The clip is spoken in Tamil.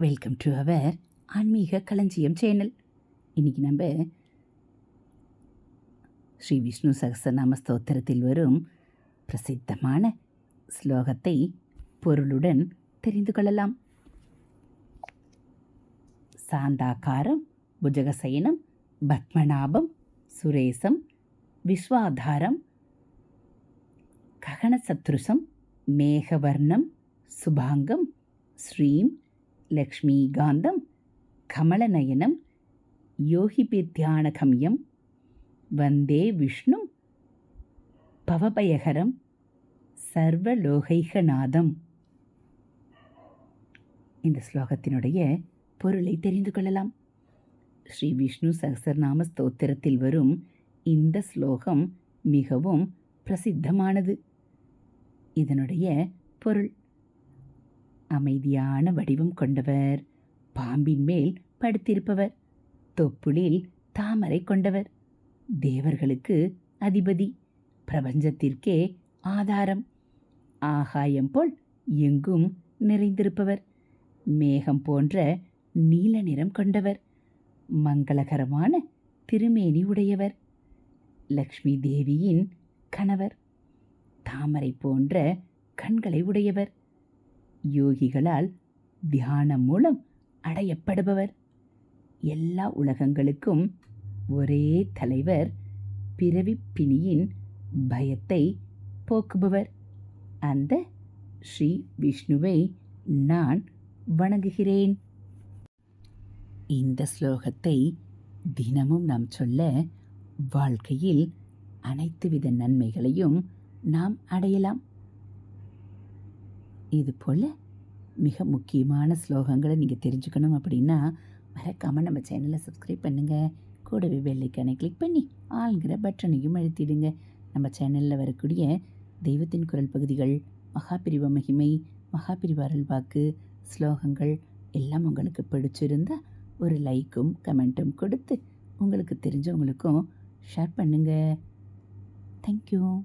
வெல்கம் டு அவர் ஆன்மீக களஞ்சியம் சேனல். இன்றைக்கி நம்ம ஸ்ரீ விஷ்ணு சகசநாம ஸ்தோத்திரத்தில் வரும் பிரசித்தமான ஸ்லோகத்தை பொருளுடன் தெரிந்து கொள்ளலாம். சாந்தாகாரம் புஜகசயனம் பத்மநாபம் சுரேசம் விஸ்வாதாரம் ககனசத்ருசம் மேகவர்ணம் சுபாங்கம் ஸ்ரீம் லக்ஷ்மீகாந்தம் கமலநயனம் யோகிபித்யானகம்யம் வந்தே விஷ்ணு பவபயகரம் சர்வலோகைகநாதம். இந்த ஸ்லோகத்தினுடைய பொருளை தெரிந்து கொள்ளலாம். ஸ்ரீ விஷ்ணு சகசரநாம ஸ்தோத்திரத்தில் வரும் இந்த ஸ்லோகம் மிகவும் பிரசித்தமானது. இதனுடைய பொருள் அமைதியான வடிவம் கொண்டவர். பாம்பின் மேல் படுத்திருப்பவர். தொப்புளில் தாமரை கொண்டவர். தேவர்களுக்கு அதிபதி. பிரபஞ்சத்திற்கே ஆதாரம். ஆகாயம் போல் எங்கும் நிறைந்திருப்பவர். மேகம் போன்ற நீல நிறம் கொண்டவர். மங்களகரமான திருமேனி உடையவர். லக்ஷ்மி தேவியின் கணவர். தாமரை போன்ற கண்களை உடையவர். யோகிகளால் தியானம் மூலம் அடையப்படுபவர். எல்லா உலகங்களுக்கும் ஒரே தலைவர் பிறவி பிணியின் பயத்தை போக்குபவர். அந்த ஸ்ரீ விஷ்ணுவை நான் வணங்குகிறேன். இந்த ஸ்லோகத்தை தினமும் நாம் சொல்ல வாழ்க்கையில் அனைத்து வித நன்மைகளையும் நாம் அடையலாம். இது போல் மிக முக்கியமான ஸ்லோகங்களை நீங்கள் தெரிஞ்சுக்கணும் அப்படின்னா மறக்காமல் நம்ம சேனலை சப்ஸ்கிரைப் பண்ணுங்கள் கூடவே பெல்லைக்கானை கிளிக் பண்ணி ஆளுங்கிற பட்டனையும் அழுத்திடுங்க. நம்ம சேனலில் வரக்கூடிய தெய்வத்தின் குரல் பகுதிகள் மகாபிரிவ மகிமை மகாபிரிவ அருள்வாக்கு ஸ்லோகங்கள் எல்லாம் உங்களுக்கு பிடிச்சிருந்தால் ஒரு லைக்கும் கமெண்ட்டும் கொடுத்து உங்களுக்கு தெரிஞ்சவங்களுக்கும் ஷேர் பண்ணுங்கள் தேங்க்யூ